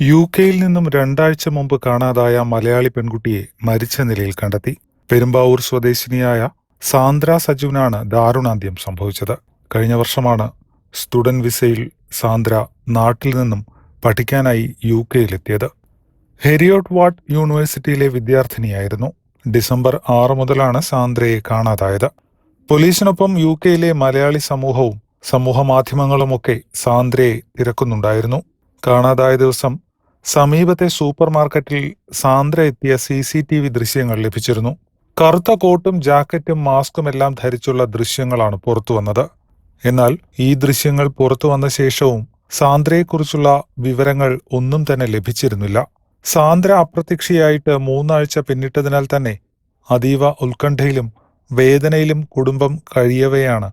U കെയിൽ നിന്നും രണ്ടാഴ്ച മുമ്പ് കാണാതായ മലയാളി പെൺകുട്ടിയെ മരിച്ച നിലയിൽ കണ്ടെത്തി. പെരുമ്പാവൂർ സ്വദേശിനിയായ സാന്ദ്ര സജുവിനാണ് ദാരുണാന്ത്യം സംഭവിച്ചത്. കഴിഞ്ഞ വർഷമാണ് സ്റ്റുഡന്റ് വിസയിൽ സാന്ദ്ര നാട്ടിൽ നിന്നും പഠിക്കാനായി യു കെയിലെത്തിയത് ഹെരിയോട്ട് വാട്ട് യൂണിവേഴ്സിറ്റിയിലെ വിദ്യാർത്ഥിനിയായിരുന്നു. ഡിസംബർ ആറ് മുതലാണ് സാന്ദ്രയെ കാണാതായത്. പോലീസിനൊപ്പം യു കെയിലെ മലയാളി സമൂഹവും സമൂഹ മാധ്യമങ്ങളുമൊക്കെ സാന്ദ്രയെ തിരക്കുന്നുണ്ടായിരുന്നു. കാണാതായ ദിവസം സമീപത്തെ സൂപ്പർ മാർക്കറ്റിൽ സാന്ദ്ര എത്തിയ സി സി ടി വി ദൃശ്യങ്ങൾ ലഭിച്ചിരുന്നു. കറുത്ത കോട്ടും ജാക്കറ്റും മാസ്കും എല്ലാം ധരിച്ചുള്ള ദൃശ്യങ്ങളാണ് പുറത്തു വന്നത്. എന്നാൽ ഈ ദൃശ്യങ്ങൾ പുറത്തു വന്ന ശേഷവും സാന്ദ്രയെക്കുറിച്ചുള്ള വിവരങ്ങൾ ഒന്നും തന്നെ ലഭിച്ചിരുന്നില്ല. സാന്ദ്ര അപ്രത്യക്ഷയായിട്ട് മൂന്നാഴ്ച പിന്നിട്ടതിനാൽ തന്നെ അതീവ ഉത്കണ്ഠയിലും വേദനയിലും കുടുംബം കഴിയവയാണ്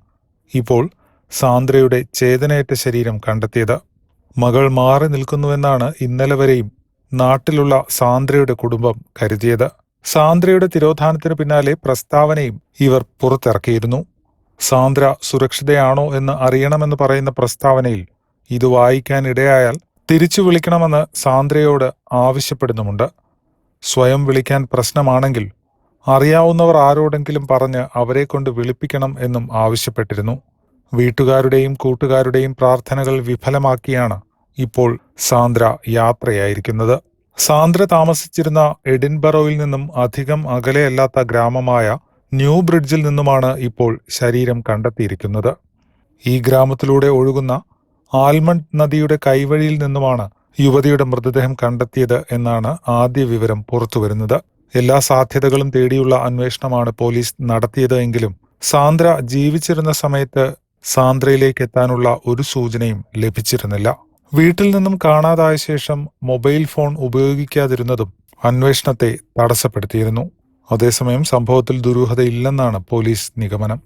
ഇപ്പോൾ സാന്ദ്രയുടെ ചേതനയേറ്റ ശരീരം കണ്ടെത്തിയത്. മകൾ മാറി നിൽക്കുന്നുവെന്നാണ് ഇന്നലെ വരെയും നാട്ടിലുള്ള സാന്ദ്രയുടെ കുടുംബം കരുതിയത്. സാന്ദ്രയുടെ തിരോധാനത്തിന് പിന്നാലെ പ്രസ്താവനയും ഇവർ പുറത്തിറക്കിയിരുന്നു. സാന്ദ്ര സുരക്ഷിതയാണോ എന്ന് അറിയണമെന്ന് പറയുന്ന പ്രസ്താവനയിൽ ഇത് വായിക്കാൻ ഇടയായാൽ തിരിച്ചു വിളിക്കണമെന്ന് സാന്ദ്രയോട് ആവശ്യപ്പെടുന്നുമുണ്ട്. സ്വയം വിളിക്കാൻ പ്രശ്നമാണെങ്കിൽ അറിയാവുന്നവർ ആരോടെങ്കിലും പറഞ്ഞ് അവരെക്കൊണ്ട് വിളിപ്പിക്കണം എന്നും ആവശ്യപ്പെട്ടിരുന്നു. വീട്ടുകാരുടെയും കൂട്ടുകാരുടെയും പ്രാർത്ഥനകൾ വിഫലമാക്കിയാണ് ഇപ്പോൾ സാന്ദ്ര യാത്രയായിരിക്കുന്നത്. സാന്ദ്ര താമസിച്ചിരുന്ന എഡിൻബറോയിൽ നിന്നും അധികം അകലെയല്ലാത്ത ഗ്രാമമായ ന്യൂ ബ്രിഡ്ജിൽ നിന്നുമാണ് ഇപ്പോൾ ശരീരം കണ്ടെത്തിയിരിക്കുന്നത്. ഈ ഗ്രാമത്തിലൂടെ ഒഴുകുന്ന ആൽമണ്ട് നദിയുടെ കൈവഴിയിൽ നിന്നുമാണ് യുവതിയുടെ മൃതദേഹം കണ്ടെത്തിയത് എന്നാണ് ആദ്യ വിവരം പുറത്തുവരുന്നത്. എല്ലാ സാധ്യതകളും തേടിയുള്ള അന്വേഷണമാണ് പോലീസ് നടത്തിയത് എങ്കിലും സാന്ദ്ര ജീവിച്ചിരുന്ന സമയത്ത് സാന്ദ്രയിലേക്ക് എത്താനുള്ള ഒരു സൂചനയും ലഭിച്ചിരുന്നില്ല. വീട്ടിൽ നിന്നും കാണാതായ ശേഷം മൊബൈൽ ഫോൺ ഉപയോഗിക്കാതിരുന്നതും അന്വേഷണത്തെ തടസ്സപ്പെടുത്തിയിരുന്നു. അതേസമയം സംഭവത്തിൽ ദുരൂഹതയില്ലെന്നാണ് പോലീസ് നിഗമനം.